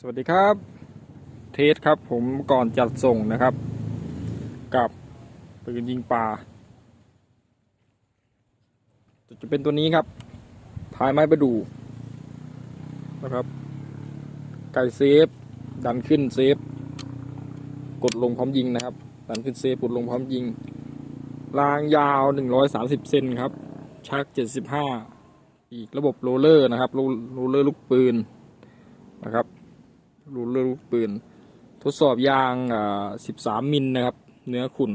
สวัสดีครับ เทสครับผมก่อนจัดส่งนะครับ กับปืนยิงปลาจะเป็นตัวนี้ครับทายไม้ประดูนะครับ ไก่เซฟ ดันขึ้นเซฟ กดลงพร้อมยิงนะครับ ดันขึ้นเซฟกดลงพร้อมยิง รางยาว 130 เซนครับ ชัก 75 อีกระบบโรเลอร์นะครับ โรโรเลอร์ลูกปืนนะครับ รูเลือลูกปืน ทดสอบยางอ่า13มิลนะครับ เนื้อขุ่น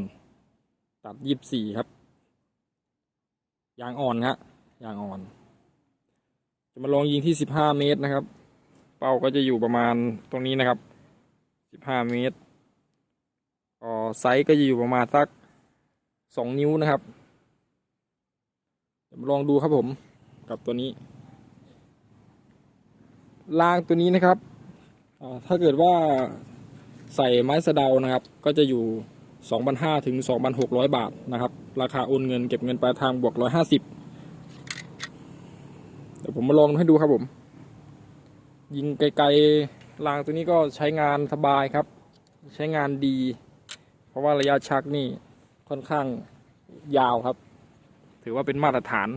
ตัด24ครับ ยางอ่อนครับยางอ่อน จะมาลองยิงที่15เมตรนะครับ เป้าก็จะอยู่ประมาณตรงนี้นะครับ15เมตรอ๋อไซส์ก็จะอยู่ประมาณสัก2นิ้วนะครับมาลองดูครับผมกับตัวนี้รางตัวนี้นะครับ ถ้าเกิดว่าใส่ไม้สะเดานะครับ ก็จะอยู่ 2,500ถึง 2,600 บาทนะครับ ราคาโอนเงินเก็บเงินปลายทางบวก 150 เดี๋ยวผมมาลองให้ดูครับผม ยิงไกลๆรางตัวนี้ก็ใช้งานสบายครับ ใช้งานดี เพราะว่าระยะชักนี่ค่อนข้างยาวครับ ถือว่าเป็นมาตรฐาน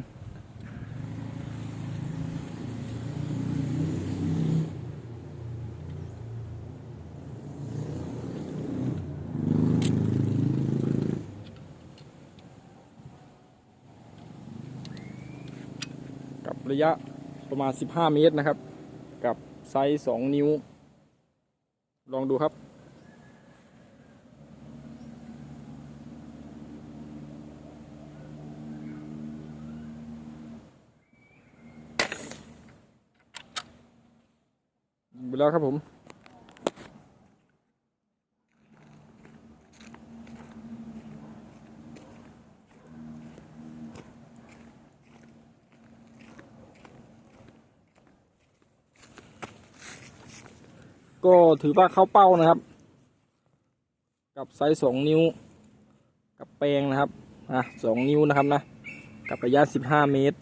ระยะประมาณ 15 เมตรนะครับ กับไซส์ 2 นิ้ว ลองดูครับยิงไปแล้วครับผม ก็ถือว่าเข้าเป้านะครับ กับไซส์สองนิ้ว กับแปลงนะครับอะสองนิ้วนะครับนะ กับระยะสิบห้าเมตร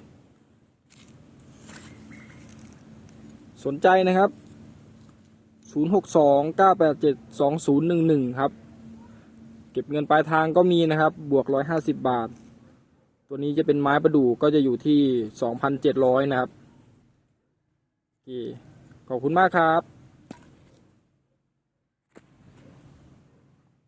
สนใจนะครับ0 6 2 9 8 7 2 0 1 1ครับ เก็บเงินปลายทางก็มีนะครับ บวก150บบาท ตัวนี้จะเป็นไม้ประดู่ก็จะอยู่ที่2,700นะครับโอเคขอบคุณมากครับ